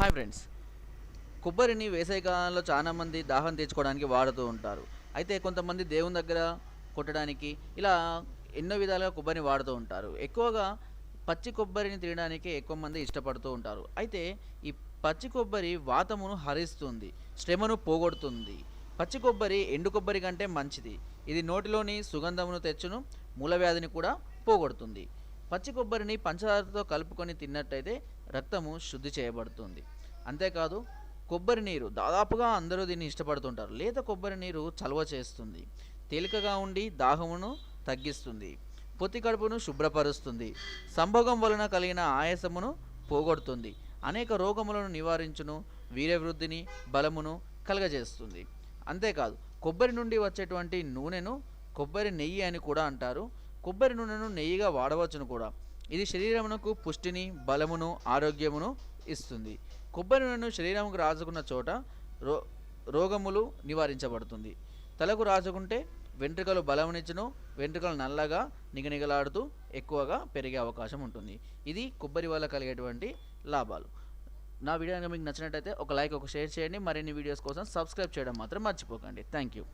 Hi friends కొబ్బరిని వేసవికాలంలో చాలా మంది దాహం తీర్చుకోవడానికి వాడుతూ ఉంటారు. అయితే కొంతమంది దేవుని దగ్గర కొట్టడానికి ఇలా ఎన్నో విధాలుగా కొబ్బరిని వాడుతూ ఉంటారు. ఎక్కువగా పచ్చి కొబ్బరిని తినడానికి ఎక్కువ మంది ఇష్టపడుతూ ఉంటారు. అయితే ఈ పచ్చి కొబ్బరి వాతమును హరిస్తుంది శ్రమను పోగొడుతుంది. పచ్చి కొబ్బరి ఎండు కొబ్బరి కంటే మంచిది. ఇది నోటిలోని సుగంధమును తెచ్చును మూలవ్యాధిని కూడా పోగొడుతుంది. పచ్చి కొబ్బరిని పంచదారతో కలుపుకొని తిన్నట్టయితే రక్తము శుద్ధి చేయబడుతుంది. అంతేకాదు కొబ్బరి నీరు దాదాపుగా అందరూ దీన్ని ఇష్టపడుతుంటారు. లేత కొబ్బరి నీరు చలవ చేస్తుంది. తేలికగా ఉండి దాహమును తగ్గిస్తుంది. పొత్తి కడుపును శుభ్రపరుస్తుంది. సంభోగం వలన కలిగిన ఆయాసమును పోగొడుతుంది. అనేక రోగములను నివారించును వీర్యవృద్ధిని బలమును కలగజేస్తుంది. అంతేకాదు కొబ్బరి నుండి వచ్చేటువంటి నూనెను కొబ్బరి నెయ్యి అని కూడా అంటారు. కొబ్బరి నూనెను నెయ్యిగా వాడవచ్చును కూడా. ఇది శరీరమునకు పుష్టిని బలమును ఆరోగ్యమును ఇస్తుంది. కొబ్బరి నూనెను శరీరముకు రాసుకున్న చోట రో రోగములు నివారించబడుతుంది. తలకు రాసుకుంటే వెంట్రుకలు బలమునిచ్చును వెంట్రుకలు నల్లగా నిగనిగలాడుతూ ఎక్కువగా పెరిగే అవకాశం ఉంటుంది. ఇది కొబ్బరి వల్ల కలిగేటువంటి లాభాలు. నా వీడియో మీకు నచ్చినట్టయితే ఒక లైక్ ఒక షేర్ చేయండి. మరిన్ని వీడియోస్ కోసం సబ్స్క్రైబ్ చేయడం మాత్రం మర్చిపోకండి. Thank you.